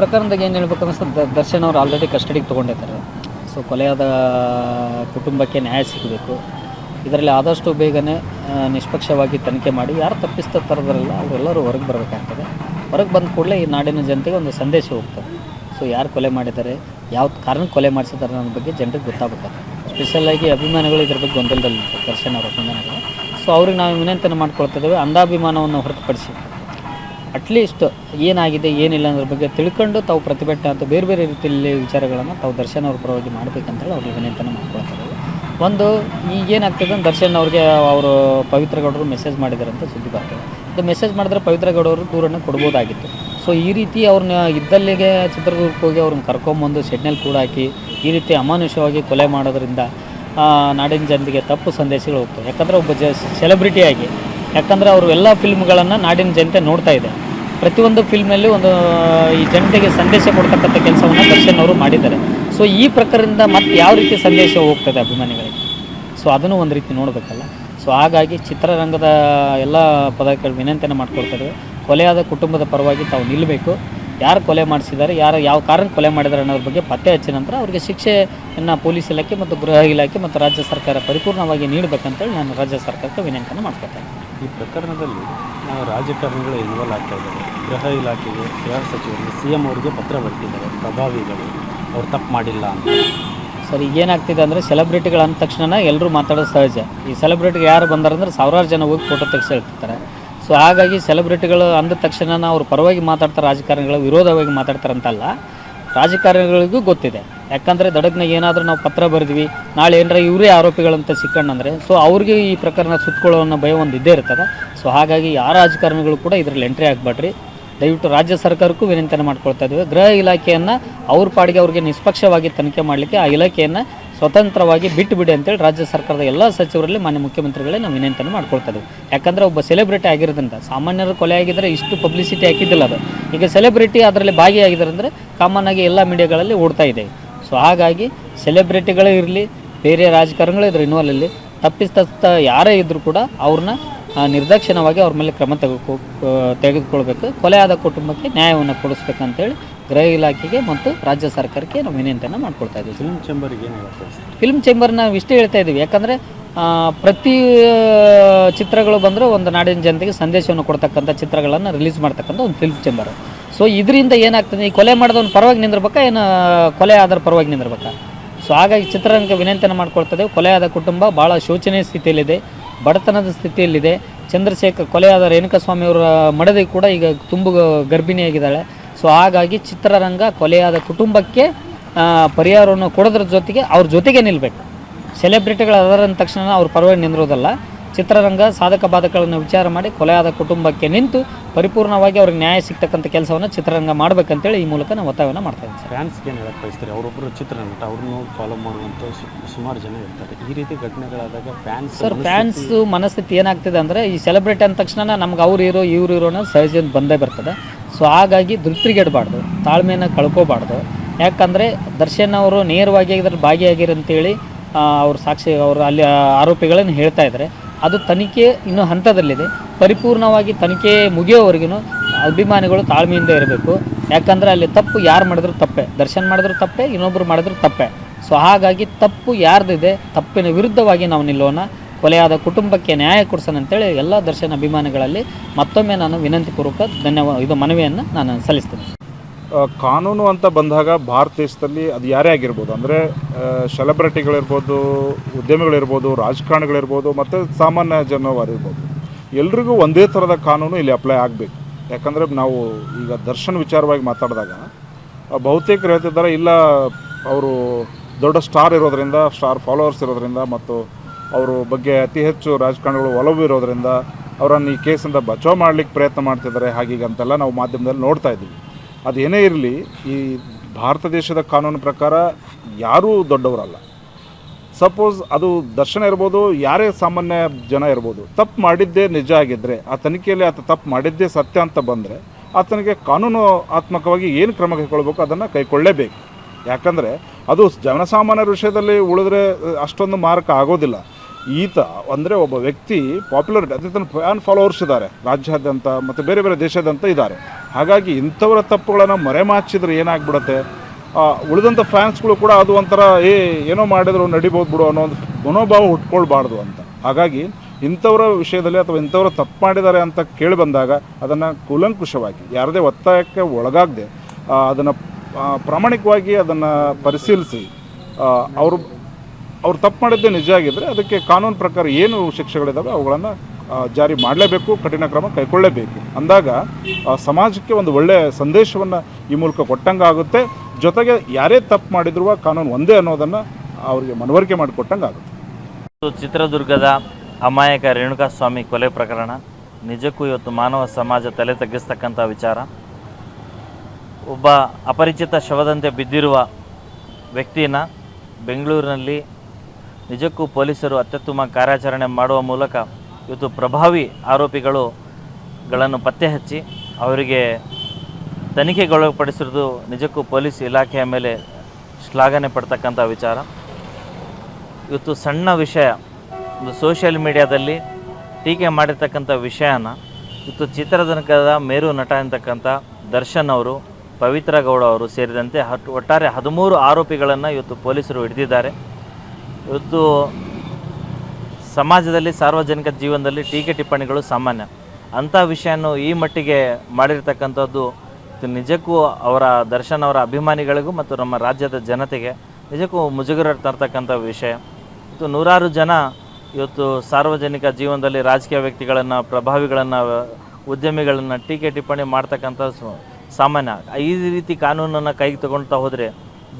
ಪ್ರಕರಣದಾಗ ಏನು ಹೇಳ್ಬೇಕು ಅನಿಸ್ತದೆ ದರ್ಶನ್ ಅವರು ಆಲ್ರೆಡಿ ಕಸ್ಟಡಿಗೆ ತೊಗೊಂಡಿದ್ದಾರೆ. ಸೊ ಕೊಲೆಯಾದ ಕುಟುಂಬಕ್ಕೆ ನ್ಯಾಯ ಸಿಗಬೇಕು. ಇದರಲ್ಲಿ ಆದಷ್ಟು ಬೇಗನೆ ನಿಷ್ಪಕ್ಷವಾಗಿ ತನಿಖೆ ಮಾಡಿ, ಯಾರು ತಪ್ಪಿಸ್ತಾ ಥರದ್ರಲ್ಲ, ಅವರೆಲ್ಲರೂ ಹೊರಗೆ ಬರಬೇಕಾಗ್ತದೆ. ಹೊರಗೆ ಬಂದ ಕೂಡಲೇ ಈ ನಾಡಿನ ಜನತೆಗೆ ಒಂದು ಸಂದೇಶ ಹೋಗ್ತದೆ. ಸೊ ಯಾರು ಕೊಲೆ ಮಾಡಿದ್ದಾರೆ, ಯಾವ ಕಾರಣಕ್ಕೆ ಕೊಲೆ ಮಾಡಿಸಿದ್ದಾರೆ ಅನ್ನೋ ಬಗ್ಗೆ ಜನರಿಗೆ ಗೊತ್ತಾಗಬೇಕು ಸ್ಪೆಷಲಾಗಿ ಅಭಿಮಾನಿಗಳು ಇದ್ರ ಬಗ್ಗೆ ಗೊಂದಲದಲ್ಲಿ ದರ್ಶನ್ ಅವರ ಅಭಿಮಾನಿಗಳು. ಸೊ ಅವ್ರಿಗೆ ನಾವು ವಿನಂತಿಯನ್ನು ಮಾಡ್ಕೊಳ್ತಿದ್ದೇವೆ ಅಂಧಾಭಿಮಾನವನ್ನು ಹೊರತುಪಡಿಸಿ. ಅಟ್ಲೀಸ್ಟ್ ಏನಾಗಿದೆ, ಏನಿಲ್ಲ ಅನ್ನೋದ್ರ ಬಗ್ಗೆ ತಿಳ್ಕೊಂಡು ತಾವು ಪ್ರತಿಭಟನೆ ಅಂತ ಬೇರೆ ಬೇರೆ ರೀತಿಯಲ್ಲಿ ವಿಚಾರಗಳನ್ನು ತಾವು ದರ್ಶನ್ ಅವ್ರ ಪರವಾಗಿ ಮಾಡಬೇಕಂತೇಳಿ ಅವ್ರಿಗೆ ವಿನಂತಿಯನ್ನು ಮಾಡ್ಕೊಳ್ತಾರೆ ಒಂದು ಈಗ ಏನಾಗ್ತದೆ ಅಂದ್ರೆ ದರ್ಶನ್ ಅವ್ರಿಗೆ ಅವರು ಪವಿತ್ರ ಗೌಡರು ಮೆಸೇಜ್ ಮಾಡಿದ್ದಾರೆ ಅಂತ ಸುದ್ದಿ ಬರ್ತದೆ. ಇದು ಮೆಸೇಜ್ ಮಾಡಿದ್ರೆ ಪವಿತ್ರ ಗೌಡವರು ದೂರನ್ನು ಕೊಡ್ಬೋದಾಗಿತ್ತು. ಸೊ ಈ ರೀತಿ ಅವ್ರನ್ನ ಇದ್ದಲ್ಲಿಗೆ ಚಿತ್ರದುರ್ಗಕ್ಕೆ ಹೋಗಿ ಅವ್ರನ್ನ ಕರ್ಕೊಂಬಂದು ಶೆಡ್ನಲ್ಲಿ ಕೂಡ ಹಾಕಿ, ಈ ರೀತಿ ಅಮಾನುಷವಾಗಿ ಕೊಲೆ ಮಾಡೋದ್ರಿಂದ ನಾಡಿನ ಜನತೆಗೆ ತಪ್ಪು ಸಂದೇಶಗಳು ಹೋಗ್ತವೆ. ಯಾಕಂದರೆ ಒಬ್ಬ ಜ ಸೆಲೆಬ್ರಿಟಿಯಾಗಿ ಯಾಕಂದರೆ ಅವರು ಎಲ್ಲ ಫಿಲ್ಮ್ಗಳನ್ನು ನಾಡಿನ ಜನತೆ ನೋಡ್ತಾ ಇದೆ. ಪ್ರತಿಯೊಂದು ಫಿಲ್ಮ್ನಲ್ಲಿ ಒಂದು ಈ ಜನತೆಗೆ ಸಂದೇಶ ಕೊಡ್ತಕ್ಕಂಥ ಕೆಲಸವನ್ನು ದರ್ಶನ್ ಅವರು ಮಾಡಿದ್ದಾರೆ. ಸೊ ಈ ಪ್ರಕಾರದಿಂದ ಮತ್ತೆ ಯಾವ ರೀತಿ ಸಂದೇಶ ಹೋಗ್ತದೆ ಅಭಿಮಾನಿಗಳಿಗೆ? ಸೊ ಅದನ್ನು ಒಂದು ರೀತಿ ನೋಡಬೇಕಲ್ಲ. ಸೊ ಹಾಗಾಗಿ ಚಿತ್ರರಂಗದ ಎಲ್ಲ ಪದಕಗಳು ವಿನಂತಿಯನ್ನು ಮಾಡ್ಕೊಳ್ತಾರೆ ಕೊಲೆಯಾದ ಕುಟುಂಬದ ಪರವಾಗಿ ತಾವು ನಿಲ್ಲಬೇಕು ಯಾರು ಕೊಲೆ ಮಾಡಿಸಿದ್ದಾರೆ, ಯಾರು ಯಾವ ಕಾರಣಕ್ಕೆ ಕೊಲೆ ಮಾಡಿದ್ದಾರೆ ಅನ್ನೋದ್ರ ಬಗ್ಗೆ ಪತ್ತೆ ಹಚ್ಚಿದ ನಂತರ ಅವರಿಗೆ ಶಿಕ್ಷೆಯನ್ನು ಪೊಲೀಸ್ ಇಲಾಖೆ ಮತ್ತು ಗೃಹ ಇಲಾಖೆ ಮತ್ತು ರಾಜ್ಯ ಸರ್ಕಾರ ಪರಿಪೂರ್ಣವಾಗಿ ನೀಡಬೇಕಂತೇಳಿ ನಾನು ರಾಜ್ಯ ಸರ್ಕಾರಕ್ಕೆ ವಿನಂತಿಯನ್ನು ಮಾಡ್ಕೊತೇನೆ. ಈ ಪ್ರಕರಣದಲ್ಲಿ ರಾಜಕಾರಣಿಗಳು ಇನ್ವಾಲ್ವ್ ಆಗ್ತಾ ಇದ್ದಾರೆ ಗೃಹ ಇಲಾಖೆಗೆ ಗೃಹ ಸಚಿವರಿಗೆ ಸಿ ಎಂ ಅವರಿಗೆ ಪತ್ರ ಬರ್ತಿದ್ದಾರೆ ಪ್ರಭಾವಿಗಳು. ಅವ್ರು ತಪ್ಪು ಮಾಡಿಲ್ಲ ಅಂತ. ಸರ್, ಏನಾಗ್ತಿದೆ ಅಂದರೆ ಸೆಲೆಬ್ರಿಟಿಗಳು ಅಂದ ತಕ್ಷಣ ಎಲ್ಲರೂ ಮಾತಾಡೋದು ಸಹಜ. ಈ ಸೆಲೆಬ್ರಿಟಿಗೆ ಯಾರು ಬಂದಾರಂದ್ರೆ ಸಾವಿರಾರು ಜನ ಹೋಗಿ ಫೋಟೋ ತೆಗೆಸಿರ್ತಾರೆ ಸೊ ಹಾಗಾಗಿ ಸೆಲೆಬ್ರಿಟಿಗಳು ಅಂದ ತಕ್ಷಣ ಅವ್ರ ಪರವಾಗಿ ಮಾತಾಡ್ತಾರೆ, ರಾಜಕಾರಣಿಗಳ ವಿರೋಧವಾಗಿ ಮಾತಾಡ್ತಾರೆ ಅಂತಲ್ಲ, ರಾಜಕಾರಣಿಗಳಿಗೂ ಗೊತ್ತಿದೆ. ಯಾಕಂದರೆ ದಡಗ್ನ ಏನಾದರೂ ನಾವು ಪತ್ರ ಬರೆದ್ವಿ, ನಾಳೆ ಏನಾರ ಇವರೇ ಆರೋಪಿಗಳಂತ ಸಿಕ್ಕಣ್ಣಂದ್ರೆ ಸೊ ಅವ್ರಿಗೆ ಈ ಪ್ರಕರಣ ಸುತ್ತಕೊಳ್ಳೋ ಭಯ ಒಂದು ಇದ್ದೇ ಇರ್ತದೆ. ಸೊ ಹಾಗಾಗಿ ಯಾರ ರಾಜಕಾರಣಿಗಳು ಕೂಡ ಇದರಲ್ಲಿ ಎಂಟ್ರಿ ಆಗಬೇಡ್ರಿ. ದಯವಿಟ್ಟು ರಾಜ್ಯ ಸರ್ಕಾರಕ್ಕೂ ವಿನಂತಿಯನ್ನು ಮಾಡ್ಕೊಳ್ತಾ ಇದ್ದೇವೆ. ಗೃಹ ಇಲಾಖೆಯನ್ನು ಅವ್ರ ಪಾಡಿಗೆ ಅವ್ರಿಗೆ ನಿಷ್ಪಕ್ಷವಾಗಿ ತನಿಖೆ ಮಾಡಲಿಕ್ಕೆ ಆ ಇಲಾಖೆಯನ್ನು ಸ್ವತಂತ್ರವಾಗಿ ಬಿಟ್ಟು ಬಿಡಿ ಅಂತೇಳಿ ರಾಜ್ಯ ಸರ್ಕಾರದ ಎಲ್ಲ ಸಚಿವರಲ್ಲಿ ಮಾನ್ಯ ಮುಖ್ಯಮಂತ್ರಿಗಳೇ ನಾವು ವಿನಂತಿಯನ್ನು ಮಾಡ್ಕೊಳ್ತಾ ಇದ್ದೀವಿ. ಯಾಕಂದರೆ ಒಬ್ಬ ಸೆಲೆಬ್ರಿಟಿ ಆಗಿರೋದ್ರಿಂದ, ಸಾಮಾನ್ಯರು ಕೊಲೆ ಆಗಿದ್ದರೆ ಇಷ್ಟು ಪಬ್ಲಿಸಿಟಿ ಹಾಕಿದ್ದಿಲ್ಲ ಅದು. ಈಗ ಸೆಲೆಬ್ರಿಟಿ ಅದರಲ್ಲಿ ಭಾಗಿಯಾಗಿದ್ದಾರೆ ಅಂದರೆ ಕಾಮನ್ ಆಗಿ ಎಲ್ಲ ಮೀಡಿಯಾಗಳಲ್ಲಿ ಓಡ್ತಾ ಇದೆ. ಸೊ ಹಾಗಾಗಿ ಸೆಲೆಬ್ರಿಟಿಗಳೇ ಇರಲಿ ಬೇರೆ ರಾಜಕಾರಣಿಗಳೇ ಇದ್ರು ಇನ್ವಾಲ್ವ್ ಇಲ್ಲಿ ತಪ್ಪಿಸ್ತಸ್ಥ ಯಾರೇ ಇದ್ದರೂ ಕೂಡ ಅವ್ರನ್ನ ನಿರ್ದಾಕ್ಷಿಣ್ಯವಾಗಿ ಅವ್ರ ಮೇಲೆ ಕ್ರಮ ತೆಗೆದುಕೊ ತೆಗೆದುಕೊಳ್ಬೇಕು. ಕೊಲೆ ಆದ ಕುಟುಂಬಕ್ಕೆ ನ್ಯಾಯವನ್ನು ಕೊಡಿಸ್ಬೇಕಂತೇಳಿ ಗೃಹ ಇಲಾಖೆಗೆ ಮತ್ತು ರಾಜ್ಯ ಸರ್ಕಾರಕ್ಕೆ ನಾವು ವಿನಂತಿಯನ್ನು ಮಾಡ್ಕೊಳ್ತಾ ಇದ್ದೀವಿ. ಫಿಲ್ಮ್ ಚೇಂಬರ್ಗೆ ಫಿಲ್ಮ್ ಚೇಂಬರ್ ನಾವು ಇಷ್ಟೇ ಹೇಳ್ತಾ ಇದ್ದೀವಿ. ಯಾಕಂದರೆ ಪ್ರತಿ ಚಿತ್ರಗಳು ಬಂದರೂ ಒಂದು ನಾಡಿನ ಜನತೆಗೆ ಸಂದೇಶವನ್ನು ಕೊಡ್ತಕ್ಕಂಥ ಚಿತ್ರಗಳನ್ನು ರಿಲೀಸ್ ಮಾಡ್ತಕ್ಕಂಥ ಒಂದು ಫಿಲ್ಮ್ ಚೇಂಬರ್. ಸೊ ಇದರಿಂದ ಏನಾಗ್ತದೆ? ಈ ಕೊಲೆ ಮಾಡಿದವನು ಪರವಾಗಿ ನಿಂದಿರ್ಬೇಕಾ? ಏನು ಕೊಲೆ ಆದ್ರ ಪರವಾಗಿ ನಿಂದಿರ್ಬೇಕಾ? ಸೊ ಹಾಗಾಗಿ ಚಿತ್ರರಂಗ ವಿನಂತಿಯನ್ನು ಮಾಡ್ಕೊಳ್ತದೆ. ಕೊಲೆ ಆದ ಕುಟುಂಬ ಭಾಳ ಶೋಚನೀಯ ಸ್ಥಿತಿಯಲ್ಲಿದೆ, ಬಡತನದ ಸ್ಥಿತಿಯಲ್ಲಿದೆ. ಚಂದ್ರಶೇಖರ್ ಕೊಲೆಯಾದ ರೇಣುಕಾಸ್ವಾಮಿ ಅವರ ಮಡದಿ ಕೂಡ ಈಗ ತುಂಬ ಗರ್ಭಿಣಿಯಾಗಿದ್ದಾಳೆ. ಸೊ ಹಾಗಾಗಿ ಚಿತ್ರರಂಗ ಕೊಲೆಯಾದ ಕುಟುಂಬಕ್ಕೆ ಪರಿಹಾರವನ್ನು ಕೊಡೋದ್ರ ಜೊತೆಗೆ ಅವ್ರ ಜೊತೆಗೆ ನಿಲ್ಲಬೇಕು ಸೆಲೆಬ್ರಿಟಿಗಳು ಅದರ ಅಂದ ತಕ್ಷಣ ಅವ್ರ ಪರವಾಗಿ ನಿಂದಿರೋದಲ್ಲ. ಚಿತ್ರರಂಗ ಸಾಧಕ ಬಾಧಕಗಳನ್ನು ವಿಚಾರ ಮಾಡಿ ಕೊಲೆಯಾದ ಕುಟುಂಬಕ್ಕೆ ನಿಂತು ಪರಿಪೂರ್ಣವಾಗಿ ಅವ್ರಿಗೆ ನ್ಯಾಯ ಸಿಗ್ತಕ್ಕಂಥ ಕೆಲಸವನ್ನು ಚಿತ್ರರಂಗ ಮಾಡಬೇಕಂತೇಳಿ ಈ ಮೂಲಕ ನಾವು ಒತ್ತಾಯವನ್ನು ಮಾಡ್ತಾ ಇದ್ದೀವಿ ಸರ್. ಫ್ಯಾನ್ಸ್ಗೆ ಏನು ಹೇಳಕ್ಕೆ ಬಯಸ್ತಾರೆ? ಅವರೊಬ್ಬರು ಚಿತ್ರನಟ ಅವ್ರನ್ನ ಫಾಲೋ ಮಾಡುವಂಥ ಸುಮಾರು ಜನ ಇರ್ತಾರೆ. ಈ ರೀತಿ ಘಟನೆಗಳಾದಾಗ ಫ್ಯಾನ್ಸ್ ಸರ್ ಫ್ಯಾನ್ಸ್ ಮನಸ್ಥಿತಿ ಏನಾಗ್ತಿದೆ ಅಂದರೆ ಈ ಸೆಲೆಬ್ರಿಟಿ ಅಂದ ತಕ್ಷಣ ನಮ್ಗೆ ಅವ್ರು ಇರೋ ಇವ್ರು ಇರೋನ ಸಹಜದ ಸಹಜ ಬಂದೇ ಬರ್ತದೆ. ಸೊ ಹಾಗಾಗಿ ಧೃತಿಗೆಡಬಾರ್ದು ತಾಳ್ಮೆಯನ್ನು ಕಳ್ಕೋಬಾರ್ದು. ಯಾಕಂದರೆ ದರ್ಶನ್ ಅವರು ನೇರವಾಗಿ ಇದ್ರಲ್ಲಿ ಭಾಗಿಯಾಗಿರಂತೇಳಿ ಅವ್ರ ಸಾಕ್ಷಿ ಅವರು ಅಲ್ಲಿ ಆರೋಪಿಗಳನ್ನು ಹೇಳ್ತಾ ಇದ್ದಾರೆ ಅದು ತನಿಖೆ ಇನ್ನೂ ಹಂತದಲ್ಲಿದೆ. ಪರಿಪೂರ್ಣವಾಗಿ ತನಿಖೆ ಮುಗಿಯೋವರೆಗೂ ಅಭಿಮಾನಿಗಳು ತಾಳ್ಮೆಯಿಂದ ಇರಬೇಕು. ಯಾಕಂದರೆ ಅಲ್ಲಿ ತಪ್ಪು ಯಾರು ಮಾಡಿದ್ರು ತಪ್ಪೆ. ದರ್ಶನ್ ಮಾಡಿದ್ರು ತಪ್ಪೆ ಇನ್ನೊಬ್ಬರು ಮಾಡಿದ್ರು ತಪ್ಪೆ. ಸೊ ಹಾಗಾಗಿ ತಪ್ಪು ಯಾರ್ದಿದೆ, ತಪ್ಪಿನ ವಿರುದ್ಧವಾಗಿ ನಾವು ನಿಲ್ಲೋಣ. ಕೊಲೆಯಾದ ಕುಟುಂಬಕ್ಕೆ ನ್ಯಾಯ ಕೊಡಿಸೋಣ ಅಂತೇಳಿ ಎಲ್ಲ ದರ್ಶನ ಅಭಿಮಾನಿಗಳಲ್ಲಿ ಮತ್ತೊಮ್ಮೆ ನಾನು ವಿನಂತಿಪೂರ್ವಕ ಧನ್ಯವಾದ ಇದು ಮನವಿಯನ್ನು ನಾನು ಸಲ್ಲಿಸ್ತೇನೆ. ಕಾನೂನು ಅಂತ ಬಂದಾಗ ಭಾರತ ದೇಶದಲ್ಲಿ ಅದು ಯಾರೇ ಆಗಿರ್ಬೋದು, ಅಂದರೆ ಸೆಲೆಬ್ರಿಟಿಗಳಿರ್ಬೋದು ಉದ್ಯಮಿಗಳಿರ್ಬೋದು, ರಾಜಕಾರಣಿಗಳಿರ್ಬೋದು, ಮತ್ತು ಸಾಮಾನ್ಯ ಜನವಾರಿರ್ಬೋದು, ಎಲ್ರಿಗೂ ಒಂದೇ ಥರದ ಕಾನೂನು ಇಲ್ಲಿ ಅಪ್ಲೈ ಆಗಬೇಕು. ಯಾಕಂದರೆ ನಾವು ಈಗ ದರ್ಶನ್ ವಿಚಾರವಾಗಿ ಮಾತಾಡಿದಾಗ ಬಹುತೇಕ ಹೇಳ್ತಿದ್ದಾರೆ, ಇಲ್ಲ, ಅವರು ದೊಡ್ಡ ಸ್ಟಾರ್ ಇರೋದರಿಂದ ಸ್ಟಾರ್ ಫಾಲೋವರ್ಸ್ ಇರೋದ್ರಿಂದ, ಮತ್ತು ಅವರ ಬಗ್ಗೆ ಅತಿ ಹೆಚ್ಚು ರಾಜಕಾರಣಿಗಳು ಒಲವು ಇರೋದರಿಂದ, ಅವರನ್ನು ಈ ಕೇಸಿಂದ ಬಚಾವ್ ಮಾಡಲಿಕ್ಕೆ ಪ್ರಯತ್ನ ಮಾಡ್ತಿದ್ದಾರೆ, ಹಾಗೀಗಂತೆಲ್ಲ ನಾವು ಮಾಧ್ಯಮದಲ್ಲಿ ನೋಡ್ತಾ ಇದ್ದೀವಿ. ಅದೇನೇ ಇರಲಿ, ಈ ಭಾರತ ದೇಶದ ಕಾನೂನು ಪ್ರಕಾರ ಯಾರೂ ದೊಡ್ಡವರಲ್ಲ. ಸಪೋಸ್ ಅದು ದರ್ಶನ ಇರ್ಬೋದು, ಯಾರೇ ಸಾಮಾನ್ಯ ಜನ ಇರ್ಬೋದು, ತಪ್ಪು ಮಾಡಿದ್ದೇ ನಿಜ ಆಗಿದ್ದರೆ ಆ ತನಿಖೆಯಲ್ಲಿ ಆತ ತಪ್ಪು ಮಾಡಿದ್ದೇ ಸತ್ಯ ಅಂತ ಬಂದರೆ, ಆತನಿಗೆ ಕಾನೂನು ಆತ್ಮಕವಾಗಿ ಏನು ಕ್ರಮ ಕೈಗೊಳ್ಬೇಕು ಅದನ್ನು ಕೈಗೊಳ್ಳಲೇಬೇಕು ಯಾಕಂದರೆ ಅದು ಜನಸಾಮಾನ್ಯರ ವಿಷಯದಲ್ಲಿ ಉಳಿದ್ರೆ ಅಷ್ಟೊಂದು ಮಾರಕ ಆಗೋದಿಲ್ಲ. ಈತ ಅಂದರೆ ಒಬ್ಬ ವ್ಯಕ್ತಿ ಪಾಪ್ಯುಲರ್ ಅದೇ ಫ್ಯಾನ್ ಫಾಲೋವರ್ಸ್ ಇದ್ದಾರೆ. ರಾಜ್ಯಾದ್ಯಂತ ಮತ್ತು ಬೇರೆ ಬೇರೆ ದೇಶಾದ್ಯಂತ ಇದ್ದಾರೆ. ಹಾಗಾಗಿ ಇಂಥವರ ತಪ್ಪುಗಳನ್ನು ಮರೆಮಾಚಿದ್ರೆ ಏನಾಗ್ಬಿಡುತ್ತೆ? ಉಳಿದಂಥ ಫ್ಯಾನ್ಸ್ಗಳು ಕೂಡ ಅದು ಒಂಥರ, ಏ, ಏನೋ ಮಾಡಿದ್ರು ನಡಿಬೋದು ಬಿಡು ಅನ್ನೋ ಒಂದು ಮನೋಭಾವ ಹುಟ್ಕೊಳ್ಬಾರ್ದು ಅಂತ. ಹಾಗಾಗಿ ಇಂಥವರ ವಿಷಯದಲ್ಲಿ ಅಥವಾ ಇಂಥವರು ತಪ್ಪು ಮಾಡಿದ್ದಾರೆ ಅಂತ ಕೇಳಿ ಬಂದಾಗ ಅದನ್ನು ಕೂಲಂಕುಷವಾಗಿ, ಯಾರದೇ ಒತ್ತಾಯಕ್ಕೆ ಒಳಗಾಗದೆ ಅದನ್ನು ಪ್ರಾಮಾಣಿಕವಾಗಿ ಅದನ್ನು ಪರಿಶೀಲಿಸಿ ಅವರು ಅವ್ರು ತಪ್ಪು ಮಾಡಿದ್ದು ನಿಜ ಆಗಿದ್ದರೆ ಅದಕ್ಕೆ ಕಾನೂನು ಪ್ರಕಾರ ಏನು ಶಿಕ್ಷೆಗಳಿದ್ದಾವೆ ಅವುಗಳನ್ನು ಜಾರಿ ಮಾಡಲೇಬೇಕು, ಕಠಿಣ ಕ್ರಮ ಕೈಗೊಳ್ಳಲೇಬೇಕು ಅಂದಾಗ ಸಮಾಜಕ್ಕೆ ಒಂದು ಒಳ್ಳೆಯ ಸಂದೇಶವನ್ನು ಈ ಮೂಲಕ ಕೊಟ್ಟಂಗೆ ಆಗುತ್ತೆ ಜೊತೆಗೆ ಯಾರೇ ತಪ್ಪು ಮಾಡಿದ್ರು ಕಾನೂನು ಒಂದೇ ಅನ್ನೋದನ್ನು ಅವರಿಗೆ ಮನವರಿಕೆ ಮಾಡಿಕೊಟ್ಟಂಗೆ ಆಗುತ್ತೆ ಚಿತ್ರದುರ್ಗದ ಅಮಾಯಕ ರೇಣುಕಾಸ್ವಾಮಿ ಕೊಲೆ ಪ್ರಕರಣ. ನಿಜಕ್ಕೂ ಇವತ್ತು ಮಾನವ ಸಮಾಜ ತಲೆ ತಗ್ಗಿಸ್ತಕ್ಕಂಥ ವಿಚಾರ. ಒಬ್ಬ ಅಪರಿಚಿತ ಶವದಂತೆ ಬಿದ್ದಿರುವ ವ್ಯಕ್ತಿನ ಬೆಂಗಳೂರಿನಲ್ಲಿ ನಿಜಕ್ಕೂ ಪೊಲೀಸರು ಅತ್ಯುತ್ತಮ ಕಾರ್ಯಾಚರಣೆ ಮಾಡುವ ಮೂಲಕ ಇವತ್ತು ಪ್ರಭಾವಿ ಆರೋಪಿಗಳು ಗಳನ್ನು ಪತ್ತೆ ಹಚ್ಚಿ ಅವರಿಗೆ ತನಿಖೆಗೊಳಪಡಿಸಿರುವುದು ನಿಜಕ್ಕೂ ಪೊಲೀಸ್ ಇಲಾಖೆಯ ಮೇಲೆ ಶ್ಲಾಘನೆ ಪಡ್ತಕ್ಕಂಥ ವಿಚಾರ. ಇವತ್ತು ಸಣ್ಣ ವಿಷಯ, ಒಂದು ಸೋಷಿಯಲ್ ಮೀಡಿಯಾದಲ್ಲಿ ಟೀಕೆ ಮಾಡಿರ್ತಕ್ಕಂಥ ವಿಷಯನ, ಇವತ್ತು ಚಿತ್ರದುರ್ಗದ ಮೇರು ನಟ ಅಂತಕ್ಕಂಥ ದರ್ಶನ್ ಅವರು, ಪವಿತ್ರ ಗೌಡ ಅವರು ಸೇರಿದಂತೆ ಹಟ್ ಒಟ್ಟಾರೆ ಹದಿಮೂರು ಆರೋಪಿಗಳನ್ನು ಇವತ್ತು ಪೊಲೀಸರು ಹಿಡಿದಿದ್ದಾರೆ. ಇವತ್ತು ಸಮಾಜದಲ್ಲಿ ಸಾರ್ವಜನಿಕ ಜೀವನದಲ್ಲಿ ಟೀಕೆ ಟಿಪ್ಪಣಿಗಳು ಸಾಮಾನ್ಯ. ಅಂಥ ವಿಷಯವನ್ನು ಈ ಮಟ್ಟಿಗೆ ಮಾಡಿರ್ತಕ್ಕಂಥದ್ದು ನಿಜಕ್ಕೂ ಅವರ ದರ್ಶನ್ ಅವರ ಅಭಿಮಾನಿಗಳಿಗೂ ಮತ್ತು ನಮ್ಮ ರಾಜ್ಯದ ಜನತೆಗೆ ನಿಜಕ್ಕೂ ಮುಜುಗರ ತರ್ತಕ್ಕಂಥ ವಿಷಯ. ಇವತ್ತು ನೂರಾರು ಜನ ಇವತ್ತು ಸಾರ್ವಜನಿಕ ಜೀವನದಲ್ಲಿ ರಾಜಕೀಯ ವ್ಯಕ್ತಿಗಳನ್ನು, ಪ್ರಭಾವಿಗಳನ್ನು, ಉದ್ಯಮಿಗಳನ್ನು ಟೀಕೆ ಟಿಪ್ಪಣಿ ಮಾಡ್ತಕ್ಕಂಥ ಸಾಮಾನ್ಯ. ಈ ರೀತಿ ಕಾನೂನನ್ನು ಕೈಗೆ ತಗೊಳ್ತಾ ಹೋದರೆ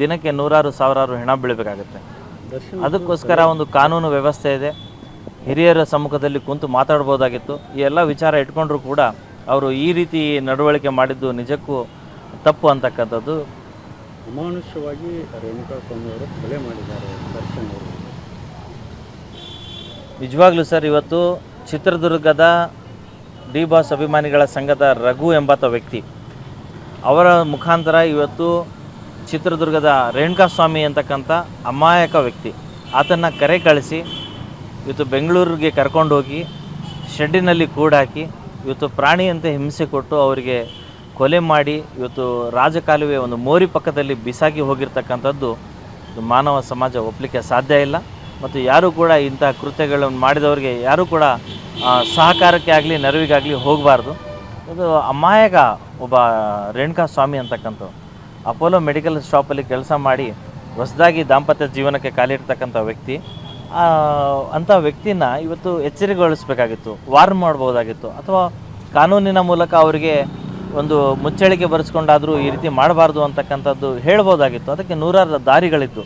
ದಿನಕ್ಕೆ ನೂರಾರು ಸಾವಿರಾರು ಹೆಣ ಬೀಳಬೇಕಾಗುತ್ತೆ. ಅದಕ್ಕೋಸ್ಕರ ಒಂದು ಕಾನೂನು ವ್ಯವಸ್ಥೆ ಇದೆ. ಹಿರಿಯರ ಸಮ್ಮುಖದಲ್ಲಿ ಕುಂತು ಮಾತಾಡ್ಬೋದಾಗಿತ್ತು. ಈ ಎಲ್ಲ ವಿಚಾರ ಇಟ್ಕೊಂಡ್ರು ಕೂಡ ಅವರು ಈ ರೀತಿ ನಡವಳಿಕೆ ಮಾಡಿದ್ದು ನಿಜಕ್ಕೂ ತಪ್ಪು ಅಂತಕ್ಕಂಥದ್ದು. ಅಮಾನುಷ್ಯವಾಗಿ ರೇಣುಕಾ ಸ್ವಾಮಿ ಅವರು ಕೊಲೆ ಮಾಡಿದ್ದಾರೆ ದರ್ಶನ್ ಅವರು. ನಿಜವಾಗ್ಲೂ ಸರ್ ಇವತ್ತು ಚಿತ್ರದುರ್ಗದ ಡಿ ಬಾಸ್ ಅಭಿಮಾನಿಗಳ ಸಂಘದ ರಘು ಎಂಬಾತ ವ್ಯಕ್ತಿ ಅವರ ಮುಖಾಂತರ ಇವತ್ತು ಚಿತ್ರದುರ್ಗದ ರೇಣುಕಾಸ್ವಾಮಿ ಅಂತಕ್ಕಂಥ ಅಮಾಯಕ ವ್ಯಕ್ತಿ. ಆತನ್ನು ಕರೆ ಕಳಿಸಿ ಇವತ್ತು ಬೆಂಗಳೂರಿಗೆ ಕರ್ಕೊಂಡೋಗಿ ಶೆಡ್ಡಿನಲ್ಲಿ ಕೂಡಾಕಿ ಇವತ್ತು ಪ್ರಾಣಿಯಂತೆ ಹಿಂಸೆ ಕೊಟ್ಟು ಅವರಿಗೆ ಕೊಲೆ ಮಾಡಿ ಇವತ್ತು ರಾಜಕಾಲುವೆ ಒಂದು ಮೋರಿ ಪಕ್ಕದಲ್ಲಿ ಬಿಸಾಕಿ ಹೋಗಿರ್ತಕ್ಕಂಥದ್ದು ಮಾನವ ಸಮಾಜ ಒಪ್ಪಲಿಕ್ಕೆ ಸಾಧ್ಯ ಇಲ್ಲ. ಮತ್ತು ಯಾರೂ ಕೂಡ ಇಂಥ ಕೃತ್ಯಗಳನ್ನು ಮಾಡಿದವರಿಗೆ ಯಾರೂ ಕೂಡ ಸಹಕಾರಕ್ಕೆ ಆಗಲಿ, ನೆರವಿಗಾಗಲಿ ಹೋಗಬಾರ್ದು. ಇದು ಅಮಾಯಕ ಒಬ್ಬ ರೇಣುಕಾ ಸ್ವಾಮಿ ಅಂತಕ್ಕಂಥದ್ದು ಅಪೋಲೋ ಮೆಡಿಕಲ್ ಶಾಪಲ್ಲಿ ಕೆಲಸ ಮಾಡಿ ಹೊಸದಾಗಿ ದಾಂಪತ್ಯ ಜೀವನಕ್ಕೆ ಕಾಲಿಡ್ತಕ್ಕಂಥ ವ್ಯಕ್ತಿ ಆ, ಅಂಥ ವ್ಯಕ್ತಿನ ಇವತ್ತು ಎಚ್ಚರಿಕೆಗೊಳಿಸಬೇಕಾಗಿತ್ತು ವಾರ್ನ್ ಮಾಡ್ಬೋದಾಗಿತ್ತು ಅಥವಾ ಕಾನೂನಿನ ಮೂಲಕ ಅವರಿಗೆ ಒಂದು ಮುಚ್ಚಳಿಕೆ ಬರೆಸ್ಕೊಂಡಾದರೂ ಈ ರೀತಿ ಮಾಡಬಾರ್ದು ಅಂತಕ್ಕಂಥದ್ದು ಹೇಳ್ಬೋದಾಗಿತ್ತು. ಅದಕ್ಕೆ ನೂರಾರು ದಾರಿಗಳಿತ್ತು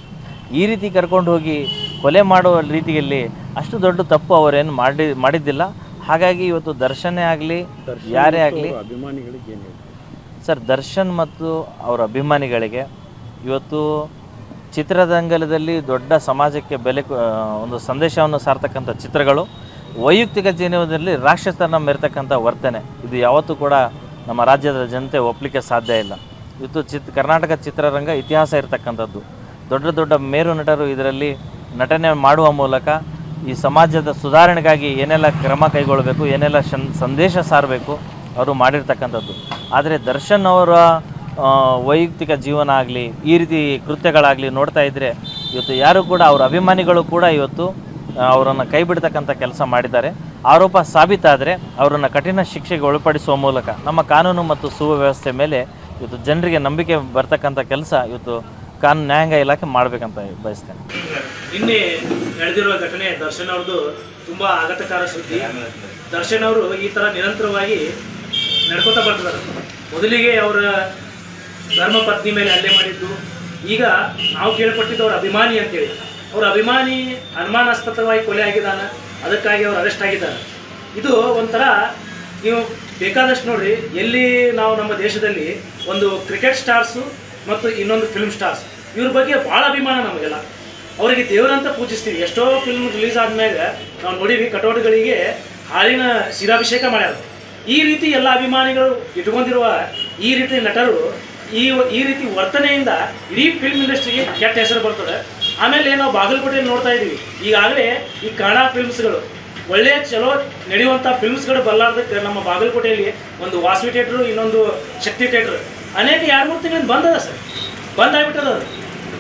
ಈ ರೀತಿ ಕರ್ಕೊಂಡು ಹೋಗಿ ಕೊಲೆ ಮಾಡುವ ರೀತಿಯಲ್ಲಿ ಅಷ್ಟು ದೊಡ್ಡ ತಪ್ಪು ಅವರೇನು ಮಾಡಿ ಮಾಡಿದ್ದಿಲ್ಲ. ಹಾಗಾಗಿ ಇವತ್ತು ದರ್ಶನೇ ಆಗಲಿ ಯಾರೇ ಆಗಲಿ ಅಭಿಮಾನಿಗಳಿಗೆ ಸರ್, ದರ್ಶನ್ ಮತ್ತು ಅವರ ಅಭಿಮಾನಿಗಳಿಗೆ ಇವತ್ತು ಚಿತ್ರದಂಗಲದಲ್ಲಿ ದೊಡ್ಡ ಸಮಾಜಕ್ಕೆ ಬೆಲೆ ಒಂದು ಸಂದೇಶವನ್ನು ಸಾರ್ತಕ್ಕಂಥ ಚಿತ್ರಗಳು, ವೈಯಕ್ತಿಕ ಜೀವನದಲ್ಲಿ ರಾಕ್ಷಸನ ಮೆರೆತಕ್ಕಂಥ ವರ್ತನೆ. ಇದು ಯಾವತ್ತೂ ಕೂಡ ನಮ್ಮ ರಾಜ್ಯದ ಜನತೆ ಒಪ್ಪಲಿಕ್ಕೆ ಸಾಧ್ಯ ಇಲ್ಲ. ಇವತ್ತು ಚಿತ್, ಕರ್ನಾಟಕ ಚಿತ್ರರಂಗ ಇತಿಹಾಸ ಇರತಕ್ಕಂಥದ್ದು. ದೊಡ್ಡ ದೊಡ್ಡ ಮೇರು ನಟರು ಇದರಲ್ಲಿ ನಟನೆ ಮಾಡುವ ಮೂಲಕ ಈ ಸಮಾಜದ ಸುಧಾರಣೆಗಾಗಿ ಏನೆಲ್ಲ ಕ್ರಮ ಕೈಗೊಳ್ಳಬೇಕು, ಏನೆಲ್ಲ ಸಂದೇಶ ಸಾರಬೇಕು ಅವರು ಮಾಡಿರ್ತಕ್ಕಂಥದ್ದು. ಆದರೆ ದರ್ಶನ್ ಅವರ ವೈಯಕ್ತಿಕ ಜೀವನ ಆಗಲಿ, ಈ ರೀತಿ ಕೃತ್ಯಗಳಾಗಲಿ ನೋಡ್ತಾ ಇದ್ದರೆ ಇವತ್ತು ಯಾರು ಕೂಡ, ಅವರ ಅಭಿಮಾನಿಗಳು ಕೂಡ ಇವತ್ತು ಅವರನ್ನು ಕೈ ಬಿಡ್ತಕ್ಕಂಥ ಕೆಲಸ ಮಾಡಿದ್ದಾರೆ. ಆರೋಪ ಸಾಬೀತಾದರೆ, ಅವರನ್ನು ಕಠಿಣ ಶಿಕ್ಷೆಗೆ ಒಳಪಡಿಸುವ ಮೂಲಕ, ನಮ್ಮ ಕಾನೂನು ಮತ್ತು ಸುವ್ಯವಸ್ಥೆ ಮೇಲೆ ಇವತ್ತು ಜನರಿಗೆ ನಂಬಿಕೆ ಬರ್ತಕ್ಕಂಥ ಕೆಲಸ ಇವತ್ತು ಕಾನೂನು ನ್ಯಾಯಾಂಗ ಇಲಾಖೆ ಮಾಡಬೇಕಂತ ಬಯಸ್ತೇನೆ. ನಿನ್ನೆ ನಡೆದಿರುವ ಘಟನೆ ದರ್ಶನ್ ಅವ್ರದ್ದು ತುಂಬ ಆಘಾತಕಾರ ಸುದ್ದಿ. ದರ್ಶನ್ ಅವರು ಈ ಥರ ನಿರಂತರವಾಗಿ ನಡ್ಕೋತಾ ಬರ್ತಿದ್ದಾರೆ. ಮೊದಲಿಗೆ ಅವರ ಧರ್ಮ ಪತ್ನಿ ಮೇಲೆ ಹಲ್ಲೆ ಮಾಡಿದ್ದು. ಈಗ ನಾವು ಕೇಳ್ಪಟ್ಟಿದ್ದು ಅವ್ರ ಅಭಿಮಾನಿ ಅಂತೇಳಿ. ಅವ್ರ ಅಭಿಮಾನಿ ಅನುಮಾನಾಸ್ಪದವಾಗಿ ಕೊಲೆ ಆಗಿದ್ದಾನ. ಅದಕ್ಕಾಗಿ ಅವ್ರು ಅರೆಸ್ಟ್ ಆಗಿದ್ದಾರೆ. ಇದು ಒಂಥರ ನೀವು ಬೇಕಾದಷ್ಟು ನೋಡಿ, ಎಲ್ಲಿ ನಾವು ನಮ್ಮ ದೇಶದಲ್ಲಿ ಒಂದು ಕ್ರಿಕೆಟ್ ಸ್ಟಾರ್ಸು ಮತ್ತು ಇನ್ನೊಂದು ಫಿಲ್ಮ್ ಸ್ಟಾರ್ಸ್ ಇವ್ರ ಬಗ್ಗೆ ಭಾಳ ಅಭಿಮಾನ ನಮಗೆಲ್ಲ. ಅವರಿಗೆ ದೇವರಂತ ಪೂಜಿಸ್ತೀವಿ. ಎಷ್ಟೋ ಫಿಲ್ಮ್ ರಿಲೀಸ್ ಆದಮೇಲೆ ನಾವು ನೋಡೀವಿ ಕಟೌಟ್ಗಳಿಗೆ ಹಾಲಿನ ಶಿರಾಭಿಷೇಕ ಮಾಡ್ಯಾರ. ಈ ರೀತಿ ಎಲ್ಲ ಅಭಿಮಾನಿಗಳು ಇಟ್ಕೊಂಡಿರುವ ಈ ರೀತಿ ನಟರು ಈ ಈ ರೀತಿ ವರ್ತನೆಯಿಂದ ಇಡೀ ಫಿಲ್ಮ್ ಇಂಡಸ್ಟ್ರಿಗೆ ಕೆಟ್ಟ ಹೆಸರು ಬರ್ತದೆ. ಆಮೇಲೆ ನಾವು ಬಾಗಲಕೋಟೆಯಲ್ಲಿ ನೋಡ್ತಾ ಇದ್ದೀವಿ. ಈಗಾಗಲೇ ಈ ಕನ್ನಡ ಫಿಲ್ಮ್ಸ್ಗಳು ಒಳ್ಳೆಯ ಚಲೋ ನಡೆಯುವಂಥ ಫಿಲ್ಮ್ಸ್ಗಳು ಬರಲಾರ್ದಕ್ಕೆ ನಮ್ಮ ಬಾಗಲಕೋಟೆಯಲ್ಲಿ ಒಂದು ವಾಸವಿ ಥಿಯೇಟ್ರು, ಇನ್ನೊಂದು ಶಕ್ತಿ ಥಿಯೇಟ್ರ್. ಅನೇಕ ಎರಡು ಮೂರು ತಿಂಗಳಿಂದ ಬಂದದ ಸರ್. ಬಂದ್ ಆಗ್ಬಿಟ್ಟದ ಅದು.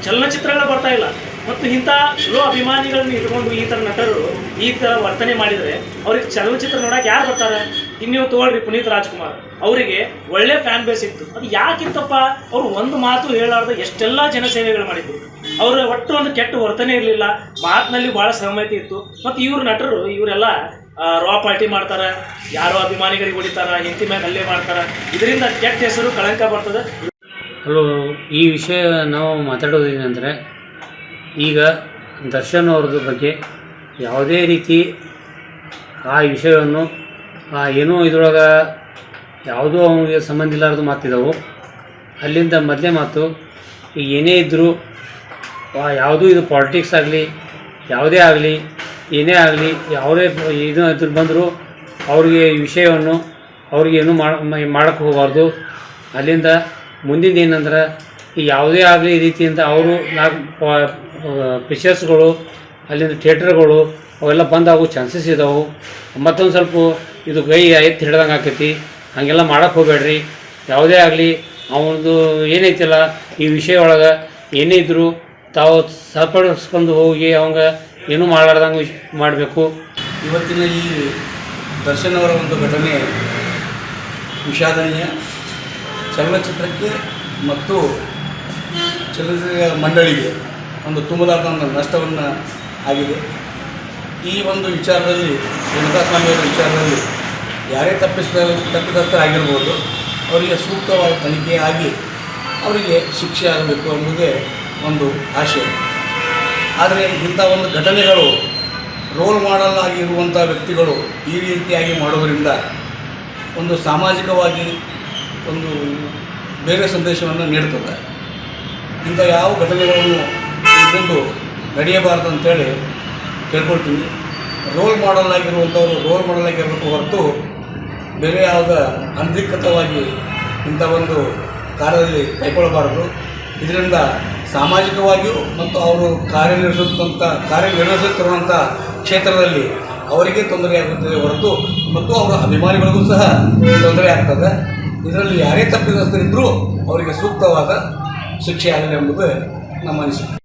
ಚಲನಚಿತ್ರಗಳು ಬರ್ತಾ ಇಲ್ಲ. ಮತ್ತು ಇಂಥ ಚಲೋ ಅಭಿಮಾನಿಗಳನ್ನ ಇಟ್ಕೊಂಡು ಈ ಥರ ನಟರು ಈ ಥರ ವರ್ತನೆ ಮಾಡಿದರೆ ಅವ್ರಿಗೆ ಚಲನಚಿತ್ರ ನೋಡೋಕೆ ಯಾರು ಬರ್ತಾರೆ? ಇನ್ನು ತಗೊಳ್ರಿ ಪುನೀತ್ ರಾಜ್ಕುಮಾರ್. ಅವರಿಗೆ ಒಳ್ಳೆ ಫ್ಯಾನ್ ಬೇಸ್ ಇತ್ತು. ಅದು ಯಾಕಿತ್ತಪ್ಪ? ಅವರು ಒಂದು ಮಾತು ಹೇಳಾರ್ದ ಎಷ್ಟೆಲ್ಲ ಜನಸೇವೆಗಳು ಮಾಡಿದ್ರು. ಅವರ ಒಟ್ಟು ಒಂದು ಕೆಟ್ಟ ವರ್ತನೆ ಇರಲಿಲ್ಲ. ಮಾತಿನಲ್ಲಿ ಭಾಳ ಸಹಮತಿ ಇತ್ತು. ಮತ್ತು ಇವ್ರ ನಟರು, ಇವರೆಲ್ಲ ರಾ ಪಾರ್ಟಿ ಮಾಡ್ತಾರೆ, ಯಾರೋ ಅಭಿಮಾನಿಗಳಿಗೆ ಹೊಡಿತಾರ, ಹೆಂಡತಿ ಮ್ಯಾಗ ಅಲ್ಲೇ ಮಾಡ್ತಾರೆ. ಇದರಿಂದ ಕೆಟ್ಟ ಹೆಸರು ಕಳಂಕ ಬರ್ತದೆ. ಹಲೋ, ಈ ವಿಷಯ ನಾವು ಮಾತಾಡೋದೇನೆಂದರೆ, ಈಗ ದರ್ಶನ್ ಅವ್ರದ್ದು ಬಗ್ಗೆ ಯಾವುದೇ ರೀತಿ ಆ ವಿಷಯವನ್ನು ಆ, ಏನೋ ಇದ್ರೊಳಗೆ ಯಾವುದೋ ಅವನಿಗೆ ಸಂಬಂಧ ಇಲ್ಲಾರ್ದು ಮಾತಿದವು ಅಲ್ಲಿಂದ ಮೊದಲೇ ಮಾತು ಈಗ ಏನೇ ಇದ್ದರೂ ಯಾವುದೂ ಇದು ಪಾಲಿಟಿಕ್ಸ್ ಆಗಲಿ, ಯಾವುದೇ ಆಗಲಿ, ಏನೇ ಆಗಲಿ, ಯಾವುದೇ ಇದು ಇದ್ರ ಬಂದರೂ ಅವ್ರಿಗೆ ವಿಷಯವನ್ನು ಅವ್ರಿಗೆ ಏನು ಮಾಡೋಕ್ಕೆ ಹೋಗಬಾರ್ದು. ಅಲ್ಲಿಂದ ಮುಂದಿನ ಏನಂದ್ರೆ ಯಾವುದೇ ಆಗಲಿ ರೀತಿಯಿಂದ ಅವರು ನಾಲ್ಕು ಪಿಕ್ಚರ್ಸ್ಗಳು ಅಲ್ಲಿಂದ ಥಿಯೇಟ್ರ್ಗಳು ಅವೆಲ್ಲ ಬಂದಾಗೋ ಚಾನ್ಸಸ್ ಇದಾವೆ. ಮತ್ತೊಂದು ಸ್ವಲ್ಪ ಇದು ಕೈ ಎತ್ತಿ ಹಿಡ್ದಂಗೆ ಆಕೈತಿ. ಹಾಗೆಲ್ಲ ಮಾಡೋಕ್ಕೆ ಹೋಗಬೇಡ್ರಿ. ಯಾವುದೇ ಆಗಲಿ, ಅವನದು ಏನೈತಿಲ್ಲ, ಈ ವಿಷಯ ಒಳಗೆ ಏನೇ ಇದ್ದರೂ ತಾವು ಸಪಡಿಸ್ಕೊಂಡು ಹೋಗಿ ಅವಂಗ ಏನೂ ಮಾಡಲಾರ್ದಂಗೆ ಮಾಡಬೇಕು. ಇವತ್ತಿನ ಈ ದರ್ಶನ್ ಅವರ ಒಂದು ಘಟನೆ ವಿಷಾದನೀಯ. ಚಲನಚಿತ್ರಕ್ಕೆ ಮತ್ತು ಚಲನಚಿತ್ರ ಮಂಡಳಿಗೆ ಒಂದು ತುಂಬಲಾರದ ಒಂದು ನಷ್ಟವನ್ನು ಆಗಿದೆ. ಈ ಒಂದು ವಿಚಾರದಲ್ಲಿ ರೇಣುಕಾಸ್ವಾಮಿಯವರ ವಿಚಾರದಲ್ಲಿ ಯಾರೇ ತಪ್ಪಿಸ ತಪ್ಪಿತಸ್ಥರಾಗಿರ್ಬೋದು, ಅವರಿಗೆ ಸೂಕ್ತವಾದ ತನಿಖೆ ಆಗಿ ಅವರಿಗೆ ಶಿಕ್ಷೆ ಆಗಬೇಕು ಅನ್ನೋದೇ ಒಂದು ಆಶಯ ಆದರೆ ಇಂಥ ಒಂದು ಘಟನೆಗಳು ರೋಲ್ ಮಾಡಲ್ ಆಗಿರುವಂಥ ವ್ಯಕ್ತಿಗಳು ಈ ರೀತಿಯಾಗಿ ಮಾಡೋದರಿಂದ ಒಂದು ಸಾಮಾಜಿಕವಾಗಿ ಒಂದು ಬೇರೆ ಸಂದೇಶವನ್ನು ನೀಡುತ್ತದೆ. ಇಂಥ ಯಾವ ಘಟನೆಗಳನ್ನು ನಡೆಯಬಾರದು ಅಂತೇಳಿ ಕೇಳ್ಕೊಳ್ತೀನಿ. ರೋಲ್ ಮಾಡಲ್ ಆಗಿರುವಂಥವ್ರು ರೋಲ್ ಮಾಡಲ್ ಆಗಿರಬೇಕು ಹೊರತು ಬೇರೆ ಯಾವುದ ಅಂಧಿಕೃತವಾಗಿ ಇಂಥ ಒಂದು ಕಾರ್ಯದಲ್ಲಿ ಕೈಗೊಳ್ಳಬಾರದು. ಇದರಿಂದ ಸಾಮಾಜಿಕವಾಗಿಯೂ ಮತ್ತು ಅವರು ಕಾರ್ಯನಿರ್ವಹಿಸುತ್ತಂಥ ಕಾರ್ಯನಿರ್ವಹಿಸುತ್ತಿರುವಂಥ ಕ್ಷೇತ್ರದಲ್ಲಿ ಅವರಿಗೆ ತೊಂದರೆಯಾಗುತ್ತದೆ ಹೊರತು ಮತ್ತು ಅವರ ಅಭಿಮಾನಿಗಳಿಗೂ ಸಹ ತೊಂದರೆ ಆಗ್ತದೆ. ಇದರಲ್ಲಿ ಯಾರೇ ತಪ್ಪಿತಸ್ಥರಿದ್ದರೂ ಅವರಿಗೆ ಸೂಕ್ತವಾದ ಶಿಕ್ಷೆ ಆಗಲಿ ಎಂಬುದು ನಮ್ಮ ಅನಿಸಿಕೆ.